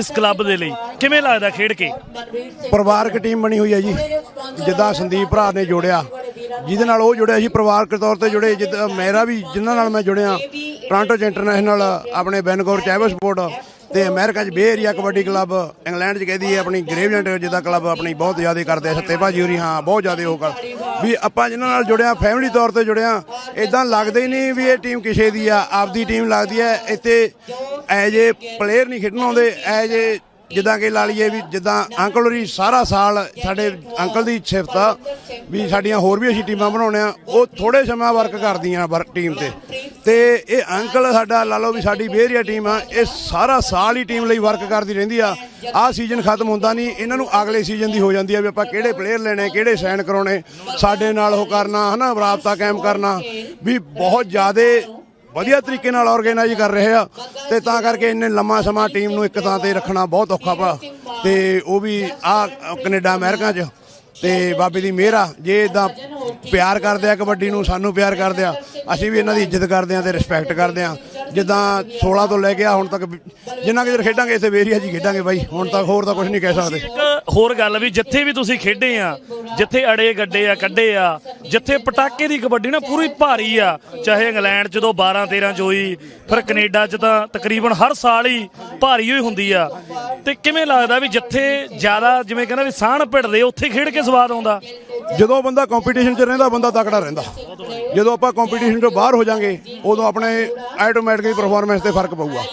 ਇਸ ਕਲੱਬ ਦੇ ਲਈ? ਕਿਵੇਂ ਲੱਗਦਾ ਖੇਡ ਕੇ? ਪਰਿਵਾਰਕ ਟੀਮ ਬਣੀ ਹੋਈ ਹੈ ਜੀ। ਜਿੱਦਾਂ ਸੰਦੀਪ ਭਰਾ ਨੇ ਜੋੜਿਆ। ਜਿਹਦੇ ਨਾਲ ਉਹ ਜੁੜਿਆ ਸੀ, ਪਰਿਵਾਰਕ ਤੌਰ ਤੇ ਜੁੜੇ। ਜਿੱਦਾਂ, ਮੇਰਾ ਵੀ ਜਿਨ੍ਹਾਂ ਨਾਲ ਮੈਂ ਜੁੜਿਆ ਟੋਰਾਂਟੋ ਚ ਇੰਟਰਨੈਸ਼ਨਲ ਆਪਣੇ ਬੈਨਗੌਰ ਚੈਵੋ ਸਪੋਰਟ ਤੇ ਅਮਰੀਕਾ ਚ Bay Area kabaddi club England ਚ ਕਹਿੰਦੀ ਹੈ ਆਪਣੀ ਗ੍ਰੇਵਜੈਂਟ ਜਿੱਦਾਂ ਕਲੱਬ ਆਪਣੀ ਬਹੁਤ ਜ਼ਿਆਦਾ ਕਰਦੇ ਆ, ਸੱਤੇ ਭਾਜੀ ਹੋਰੀ, ਹਾਂ, ਬਹੁਤ ਜ਼ਿਆਦਾ ਉਹ ਕਰ। ਵੀ ਆਪਾਂ ਜਿਨ੍ਹਾਂ ਨਾਲ ਜੁੜਿਆ ਫੈਮਿਲੀ ਤੌਰ ਤੇ ਜੁੜਿਆ ਇਦਾਂ ਲੱਗਦਾ ਹੀ ਨਹੀਂ ਵੀ ਇਹ ਟੀਮ ਕਿਸੇ ਦੀ ਆ, ਆਪਦੀ ਟੀਮ ਲੱਗਦੀ ਹੈ, ਇੱਥੇ ਐਜ ਏ ਪਲੇਅਰ ਨਹੀਂ ਖੇਡਣ ਆਉਂਦੇ ਐਜ ਏ ਜਿੱਦਾਂ ਕਿ ਲਾ ਲਈਏ ਵੀ ਜਿੱਦਾਂ ਅੰਕਲ ਹੋਰੀ ਸਾਰਾ ਸਾਲ ਸਾਡੇ ਅੰਕਲ ਦੀ ਸਿਫਤ ਆ ਵੀ ਸਾਡੀਆਂ ਹੋਰ ਵੀ ਅਸੀਂ ਟੀਮਾਂ ਬਣਾਉਣੇ ਆ ਉਹ ਥੋੜੇ ਸਮਾਂ ਵਰਕ ਕਰਦੀਆਂ ਵਰਕ ਟੀਮ ਤੇ। ਤੇ ਇਹ ਅੰਕਲ ਸਾਡਾ ਲਾ ਲਓ ਵੀ ਸਾਡੀ ਬੇਰੀਆ ਟੀਮ ਆ, ਇਹ ਸਾਰਾ ਸਾਲ ਹੀ ਟੀਮ ਲਈ ਵਰਕ ਕਰਦੀ ਰਹਿੰਦੀ ਆ। ਆਹ ਸੀਜ਼ਨ ਖਤਮ ਹੁੰਦਾ ਨਹੀਂ, ਇਹਨਾਂ ਨੂੰ ਅਗਲੇ ਸੀਜ਼ਨ ਦੀ ਹੋ ਜਾਂਦੀ ਆ ਵੀ ਆਪਾਂ ਕਿਹੜੇ ਪਲੇਅਰ ਲੈਣੇ, ਕਿਹੜੇ ਸਾਈਨ ਕਰਾਉਣੇ, ਸਾਡੇ ਨਾਲ ਉਹ ਕਰਨਾ, ਹਨਾ, ਰਾਬਤਾ ਕਾਇਮ ਕਰਨਾ, ਵੀ ਬਹੁਤ ਜ਼ਿਆਦਾ ਵਧੀਆ ਤਰੀਕੇ ਨਾਲ ਆਰਗੇਨਾਈਜ਼ ਕਰ ਰਹੇ ਆ ਤੇ ਤਾਂ ਕਰਕੇ ਇੰਨੇ ਲੰਮਾ ਸਮਾਂ ਟੀਮ ਨੂੰ ਇੱਕ ਥਾਂ ਤੇ ਰੱਖਣਾ ਬਹੁਤ ਔਖਾ ਪਾ ਤੇ ਉਹ ਵੀ ਆ ਕੈਨੇਡਾ, ਅਮਰੀਕਾ 'ਚ। ਤੇ ਬਾਬੇ ਦੀ ਮਿਹਰ ਆ, ਜੇ ਇਦਾਂ ਪਿਆਰ ਕਰਦੇ ਆ ਕਬੱਡੀ ਨੂੰ, ਸਾਨੂੰ ਪਿਆਰ ਕਰਦੇ ਆ, ਅਸੀਂ ਵੀ ਇਹਨਾਂ ਦੀ ਇੱਜ਼ਤ ਕਰਦੇ ਆ ਤੇ ਰਿਸਪੈਕਟ ਕਰਦੇ ਆ। ਜਿੱਦਾਂ 16 ਤੋਂ ਲੈ ਕੇ ਆ ਹੁਣ ਤੱਕ ਜਿੰਨਾ ਕਿ ਚਿਰ ਖੇਡਾਂਗੇ ਇੱਥੇ ਵੇਰੀਆ ਜੀ ਖੇਡਾਂਗੇ ਬਾਈ। ਹੁਣ ਤੱਕ ਹੋਰ ਤਾਂ ਕੁਝ ਨਹੀਂ ਕਹਿ ਸਕਦੇ। ਇੱਕ ਹੋਰ ਗੱਲ ਵੀ, ਜਿੱਥੇ ਵੀ ਤੁਸੀਂ ਖੇਡੇ ਆ, ਜਿੱਥੇ ਅੜੇ ਗੱਡੇ ਆ, ਕੱਢੇ ਆ, ਜਿੱਥੇ ਪਟਾਕੇ ਦੀ ਕਬੱਡੀ ਨਾ ਪੂਰੀ ਭਾਰੀ ਆ, ਚਾਹੇ ਇੰਗਲੈਂਡ ਚ ਜਦੋਂ 12 13 ਚ ਹੋਈ, ਫਿਰ ਕੈਨੇਡਾ ਚ ਤਾਂ ਤਕਰੀਬਨ ਹਰ ਸਾਲ ਹੀ ਭਾਰੀ ਹੋਈ ਹੁੰਦੀ ਆ। ਤੇ ਕਿਵੇਂ ਲੱਗਦਾ ਵੀ ਜਿੱਥੇ ਜ਼ਿਆਦਾ ਜਿਵੇਂ ਕਹਿੰਦਾ ਵੀ ਸਾਹਣ ਭਿੜਦੇ, ਉੱਥੇ ਖੇਡ ਕੇ ਸਵਾਦ ਆਉਂਦਾ? ਜਦੋਂ ਬੰਦਾ ਕੰਪੀਟੀਸ਼ਨ 'ਚ ਰਹਿੰਦਾ, ਬੰਦਾ ਤਕੜਾ ਰਹਿੰਦਾ। ਜਦੋਂ ਆਪਾਂ ਕੰਪੀਟੀਸ਼ਨ 'ਚੋਂ ਬਾਹਰ ਹੋ ਜਾਾਂਗੇ, ਉਦੋਂ ਆਪਣੇ ਆਟੋਮੈਟਿਕਲੀ ਪਰਫਾਰਮੈਂਸ ਤੇ ਫ਼ਰਕ ਪਊਗਾ।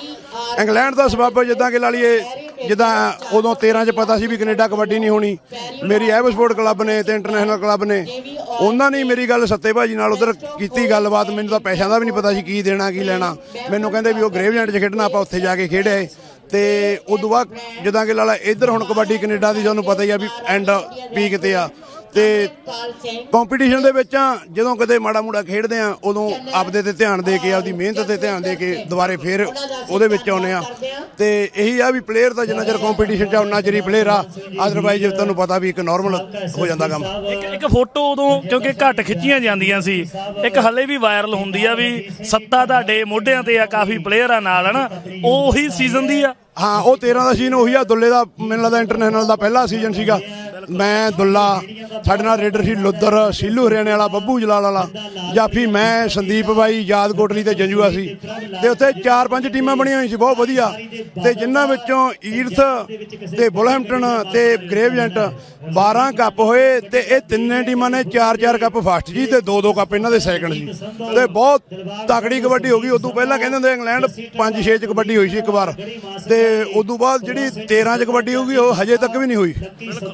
ਇੰਗਲੈਂਡ ਦਾ ਸਬੱਬ ਜਿੱਦਾਂ ਕਿ ਲਾ ਲਈਏ, ਜਿੱਦਾਂ ਉਦੋਂ 13 'ਚ ਪਤਾ ਸੀ ਵੀ ਕੈਨੇਡਾ ਕਬੱਡੀ ਨਹੀਂ ਹੋਣੀ। ਮੇਰੀ ਐਵ ਸਪੋਰਟ ਕਲੱਬ ਨੇ ਤੇ ਇੰਟਰਨੈਸ਼ਨਲ ਕਲੱਬ ਨੇ, ਉਹਨਾਂ ਨੇ ਮੇਰੀ ਗੱਲ ਸੱਤੇ ਭਾਜੀ ਨਾਲ ਉਧਰ ਕੀਤੀ ਗੱਲਬਾਤ। ਮੈਨੂੰ ਤਾਂ ਪੈਸਿਆਂ ਦਾ ਵੀ ਨਹੀਂ ਪਤਾ ਸੀ ਕੀ ਦੇਣਾ, ਕੀ ਲੈਣਾ। ਮੈਨੂੰ ਕਹਿੰਦੇ ਵੀ ਉਹ ਗ੍ਰੇਵਲੈਂਡ 'ਚ ਖੇਡਣਾ, ਆਪਾਂ ਉੱਥੇ ਜਾ ਕੇ ਖੇਡਿਆ ਤੇ ਉਦੋਂ ਬਾਅਦ ਜਿੱਦਾਂ ਕਿ ਲਾਲਾ ਇੱਧਰ ਹੁਣ ਕਬੱਡੀ ਕੈਨੇਡਾ ਦੀ ਤੁਹਾਨੂੰ ਪਤਾ ਹੀ ਆ ਵੀ ਐਂਡ ਪੀਕ ਤੇ ਆ। ਤੇ ਕੰਪੀਟੀਸ਼ਨ ਦੇ ਵਿੱਚ ਜਦੋਂ ਕਦੇ ਮਾੜਾ ਮੂੜਾ ਖੇਡਦੇ ਆ ਉਦੋਂ ਆਪਦੇ ਤੇ ਧਿਆਨ ਦੇ ਕੇ ਆਪਦੀ ਮਿਹਨਤ ਤੇ ਧਿਆਨ ਦੇ ਕੇ ਦੁਬਾਰੇ ਫੇਰ ਉਹਦੇ ਵਿੱਚ ਆਉਨੇ ਆ ਤੇ ਇਹੀ ਆ ਵੀ ਪਲੇਅਰ ਦਾ ਜਿੰਨਾ ਚਿਰ ਕੰਪੀਟੀਸ਼ਨ ਚ ਉਨਾ ਚਿਰ ਹੀ ਪਲੇਅਰ ਆ। ਅਦਰਵਾਈਜ਼ ਤੁਹਾਨੂੰ ਪਤਾ ਵੀ ਇੱਕ ਨਾਰਮਲ ਹੋ ਜਾਂਦਾ ਕੰਮ। ਇੱਕ ਇੱਕ ਫੋਟੋ ਉਦੋਂ ਕਿਉਂਕਿ ਘੱਟ ਖਿੱਚੀਆਂ ਜਾਂਦੀਆਂ ਸੀ। ਇੱਕ ਹੱਲੇ ਵੀ ਵਾਇਰਲ ਹੁੰਦੀ ਆ ਵੀ ਸੱਤਾ ਤੁਹਾਡੇ ਮੋਢਿਆਂ ਤੇ ਆ ਕਾਫੀ ਪਲੇਅਰ ਆ ਨਾਲ ਹਨਾ? ਉਹੀ ਸੀਜ਼ਨ ਦੀ ਆ। ਹਾਂ ਉਹ 13 ਦਾ ਸੀਜ਼ਨ ਉਹੀ ਆ ਦੁੱਲੇ ਦਾ ਮੈਨੂੰ ਲੱਗਦਾ ਇੰਟਰਨੈਸ਼ਨਲ ਦਾ ਪਹਿਲਾ ਸੀਜ਼ਨ ਸੀਗਾ। ਮੈਂ ਦੁੱਲਾ, ਸਾਡੇ ਨਾਲ ਰੇਡਰ ਸੀ ਲੁੱਦਰ, ਸੀਲੂ ਹਰਿਆਣੇ ਵਾਲਾ, ਬੱਬੂ ਜਲਾਲ ਵਾਲਾ ਜਾਫੀ ਮੈਂ ਸੰਦੀਪ ਬਾਈ ਯਾਦ ਕੋਟਲੀ ਤੇ ਜੰਜੂਆ ਸੀ। ਤੇ ਉੱਥੇ ਚਾਰ ਪੰਜ ਟੀਮਾਂ ਬਣੀਆਂ ਹੋਈਆਂ ਸੀ, ਬਹੁਤ ਵਧੀਆ। ਤੇ ਜਿਨ੍ਹਾਂ ਵਿੱਚੋਂ ਈਰਥ ਤੇ ਬੁਲਹੈਂਪਟਨ ਤੇ ਗ੍ਰੇਵਜੈਂਟ 12 ਕੱਪ ਹੋਏ, ਤੇ ਇਹ ਤਿੰਨੇ ਟੀਮਾਂ ਨੇ ਚਾਰ ਚਾਰ ਕੱਪ ਫਸਟ ਜੀ ਤੇ ਦੋ ਦੋ ਕੱਪ ਇਹਨਾਂ ਦੇ ਸੈਕੰਡ ਸੀ ਤੇ ਬਹੁਤ ਤਕੜੀ ਕਬੱਡੀ ਹੋ ਗਈ। ਉਦੋਂ ਪਹਿਲਾਂ ਕਹਿੰਦੇ ਹੁੰਦੇ ਇੰਗਲੈਂਡ 5 6 ਚ ਕਬੱਡੀ ਹੋਈ ਸੀ ਇੱਕ ਵਾਰ। ਤੇ ਉਦੋਂ ਬਾਅਦ ਜਿਹੜੀ 13 ਚ ਕਬੱਡੀ ਹੋ ਗਈ, ਉਹ ਹਜੇ ਤੱਕ ਵੀ ਨਹੀਂ ਹੋਈ।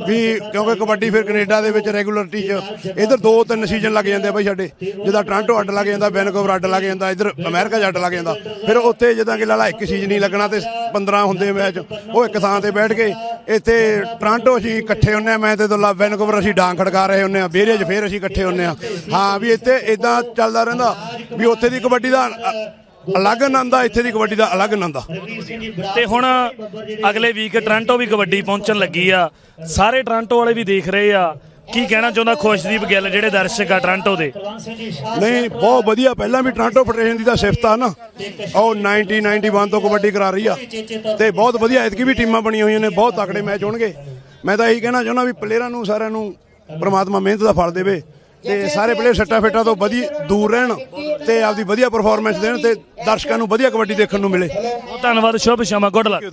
ਵੀ ਕਿਉਂਕਿ ਕਬੱਡੀ ਫਿਰ ਕੈਨੇਡਾ ਦੇ ਵਿੱਚ ਰੈਗੂਲਰਟੀ ਚ, ਇਧਰ ਦੋ ਤਿੰਨ ਸੀਜ਼ਨ ਲੱਗ ਜਾਂਦੇ ਆ ਬਾਈ ਸਾਡੇ। ਜਿੱਦਾਂ ਟ੍ਰਾਂਟੋ ਅੱਡ ਲੱਗ ਜਾਂਦਾ ਵੈਨਕੂਵਰ ਅੱਡ ਲੱਗ ਜਾਂਦਾ, ਇਧਰ ਅਮਰੀਕਾ 'ਚ ਅੱਡ ਲੱਗ ਜਾਂਦਾ। ਫਿਰ ਉੱਥੇ ਜਿੱਦਾਂ ਕਿ ਲਾਲਾ ਇੱਕ ਸੀਜ਼ਨ ਹੀ ਲੱਗਣਾ ਤੇ 15 ਹੁੰਦੇ ਮੈਚ ਉਹ ਇੱਕ ਥਾਂ ਤੇ ਬੈਠ ਕੇ ਇੱਥੇ ਟ੍ਰਾਂਟੋ ਅਸੀਂ ਇਕੱਠੇ ਹੁੰਨੇ ਆ, ਮੈਂ ਤੇ ਦੁੱਲਾ ਵੈਨਕੂਵਰ ਅਸੀਂ ਡਾਂਗ ਖੜਕਾ ਰਹੇ ਹੁੰਨੇ ਆ ਬੇਰੇ 'ਚ ਫਿਰ ਅਸੀਂ ਇਕੱਠੇ ਹੁੰਨੇ ਆ। ਹਾਂ, ਵੀ ਇੱਥੇ ਇਦਾਂ ਚੱਲਦਾ ਰਹਿੰਦਾ ਵੀ ਉੱਥੇ ਦੀ ਕਬੱਡੀ ਦਾ ਅਲੱਗ ਆਨੰਦ ਆ ਇੱਥੇ ਦੀ ਕਬੱਡੀ ਦਾ ਅਲੱਗ ਆਨੰਦ ਆ ਤੇ ਹੁਣ ਅਗਲੇ ਵੀਕ ਟ੍ਰਾਂਟੋ ਵੀ ਕਬੱਡੀ ਪਹੁੰਚਣ ਲੱਗੀ ਆ। ਸਾਰੇ ਟ੍ਰਾਂਟੋ ਵਾਲੇ ਵੀ ਦੇਖ ਰਹੇ ਆ। ਕੀ ਕਹਿਣਾ ਚਾਹੁੰਦਾ ਖੁਸ਼ਦੀਪ ਗਿੱਲ ਜਿਹੜੇ ਦਰਸ਼ਕ ਆ ਟ੍ਰਾਂਟੋ ਦੇ? ਨਹੀਂ ਬਹੁਤ ਵਧੀਆ। ਪਹਿਲਾਂ ਵੀ ਟ੍ਰਾਂਟੋ ਫੈਡਰੇਸ਼ਨ ਦੀ ਤਾਂ ਸਿਫਤ ਆ ਨਾ। ਉਹ 1991 ਤੋਂ ਕਬੱਡੀ ਕਰਾ ਰਹੀ ਆ। ਤੇ ਬਹੁਤ ਵਧੀਆ ਐਤਕੀ ਵੀ ਟੀਮਾਂ ਬਣੀਆਂ ਹੋਈਆਂ ਨੇ ਬਹੁਤ ਤਕੜੇ ਮੈਚ ਹੋਣਗੇ। ਮੈਂ ਤਾਂ ਇਹੀ ਕਹਿਣਾ ਚਾਹੁੰਦਾ ਵੀ ਪਲੇਅਰਾਂ ਨੂੰ ਸਾਰਿਆਂ ਨੂੰ ਪ੍ਰਮਾਤਮਾ ਮਿਹਨਤ ਦਾ ਫਲ ਦੇਵੇ। ਤੇ ਸਾਰੇ ਪਲੇਅਰ ਸੱਟਾ ਫੇਟਾ ਤੋਂ ਵਧੀ ਦੂਰ ਰਹਿਣ ਤੇ ਆਪਦੀ ਵਧੀਆ ਪਰਫਾਰਮੈਂਸ ਦੇਣ ਤੇ ਦਰਸ਼ਕਾਂ ਨੂੰ ਵਧੀਆ ਕਬੱਡੀ ਦੇਖਣ ਨੂੰ ਮਿਲੇ। ਬਹੁਤ ਧੰਨਵਾਦ ਸ਼ੁਭ ਸ਼ਾਮਾ ਗੁੱਡ ਲੱਕ